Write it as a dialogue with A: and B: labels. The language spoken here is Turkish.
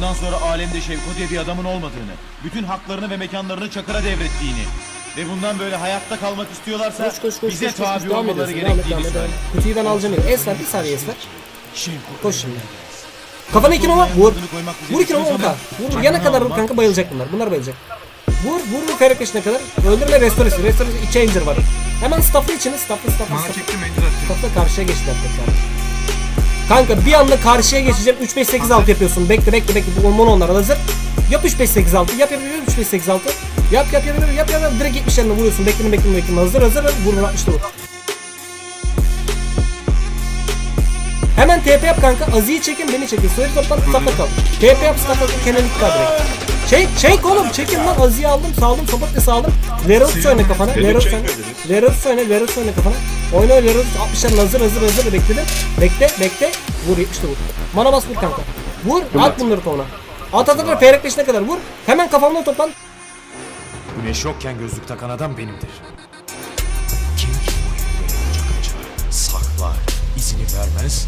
A: Bundan sonra alemde Şevko diye bir adamın olmadığını, bütün haklarını ve mekanlarını Çakır'a devrettiğini ve bundan böyle hayatta kalmak istiyorlarsa
B: Koş koş koş
A: bize
B: koş koş.
A: tabi
B: Devam
A: olmaları gerektiğini söyle.
B: Kutuyu ben alacağım. Esmer bir saniye Esmer.
A: Şevko.
B: Koş şimdi. Kafana iki nova vur. Vur iki nova
A: düşmüyor
B: vur. yana kadar vur kanka bayılacak bunlar. Bunlar bayılacak. Vur vur vur ferek peşine kadar. Öldürme restoresi. Restoresi changer var. Hemen stafflı içine stafflı stafflı
C: Mana
B: stafflı.
C: çektim.
B: Stafflı karşıya geçtiler tekrar. Kanka bir anda karşıya geçeceğim. 3 5 8 6 yapıyorsun. Bekle bekle bekle. Bu mono onlar hazır. Yap 3 5 8 6. Yap yap yap 3 5 8 6. Yap yap yap yap yap yap. Direkt 70 yanına vuruyorsun. Bekleme bekleme bekleme. Hazır hazır. Vur vur 60'ta vur. Hemen TP yap kanka. Azi'yi çekin beni çekin. Söyle toplan sapla kal. TP yap. Kenan ikna direkt. Çek çek oğlum çekin lan Azi'yi aldım saldım Sopat'la saldım. Lerus oyna kafana. Lerus oyna. Lerus oyna. Lerus oyna kafana. Oyna Lerus 60'lar hazır hazır hazır bekledim. Bekle bekle. Vur 70'te vur. Mana bas vur kanka. Vur at bunları kafana. At at at feyrek peşine kadar vur. Hemen kafamdan toplan.
D: Güneş yokken gözlük takan adam benimdir. Kim ki bu saklar, izini vermez,